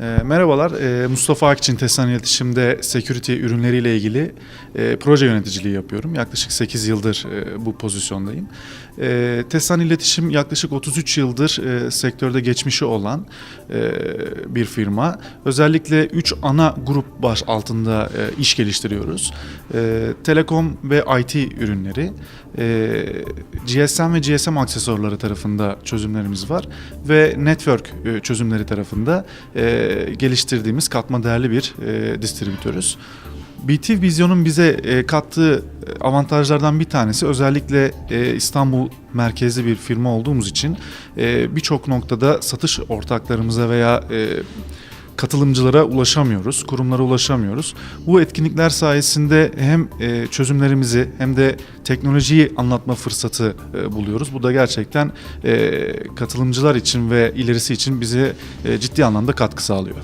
E, merhabalar, e, Mustafa Akçin Tesan İletişim'de security ürünleriyle ilgili e, proje yöneticiliği yapıyorum. Yaklaşık 8 yıldır e, bu pozisyondayım. E, Tesan İletişim yaklaşık 33 yıldır e, sektörde geçmişi olan e, bir firma. Özellikle 3 ana grup baş altında e, iş geliştiriyoruz. E, telekom ve IT ürünleri, e, GSM ve GSM aksesuarları tarafında çözümlerimiz var ve network e, çözümleri tarafında e, geliştirdiğimiz katma değerli bir e, distribütörüz. BT Vizyon'un bize kattığı avantajlardan bir tanesi özellikle İstanbul merkezli bir firma olduğumuz için birçok noktada satış ortaklarımıza veya katılımcılara ulaşamıyoruz, kurumlara ulaşamıyoruz. Bu etkinlikler sayesinde hem e, çözümlerimizi hem de teknolojiyi anlatma fırsatı e, buluyoruz. Bu da gerçekten e, katılımcılar için ve ilerisi için bize ciddi anlamda katkı sağlıyor.